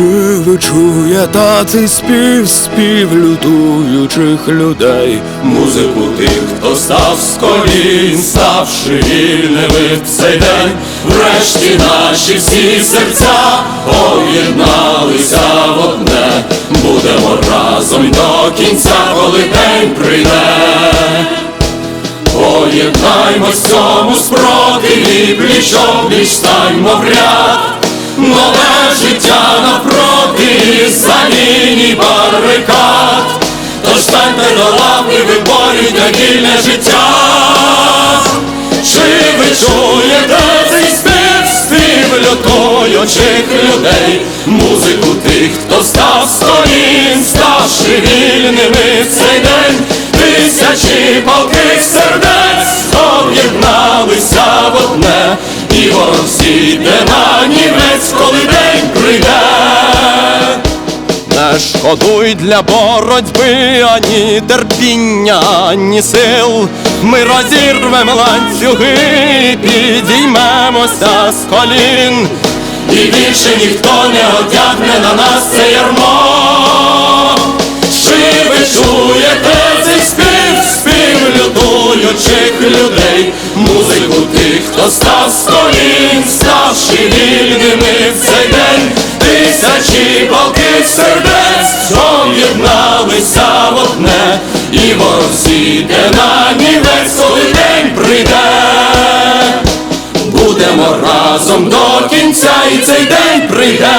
Чи ви чуєте цей спів, спів лютуючих людей? Музику тих, хто став з колін, ставши вільними в цей день, врешті наші всі серця об'єдналися в одне, будемо разом до кінця, коли день прийде. Поєднаймось цьому спротиві, пліч опліч станьмо в ряд, нове життя навпроти, за ліній барикад, тож станьте до лав і виборюйте вільне життя. Чи ви чуєте цей спів, спів лютуючих людей, музику тих, хто став з колін, ставши вільними в цей день, тисячі палких сердець об'єдналися в одне, і ворог зійде на нівець, коли Шкодуй для боротьби ані терпіння, ані сил. Ми розірвемо ланцюги, підіймемося з колін. І більше ніхто не одягне на нас це ярмо. Чи ви чуєте цей спів, спів лютуючих людей, музику тих, хто став з колін, ставши вільними палких сердець об'єдналися в одне, і ворог зійде на нівець, день прийде. Будемо разом до кінця, і цей день прийде.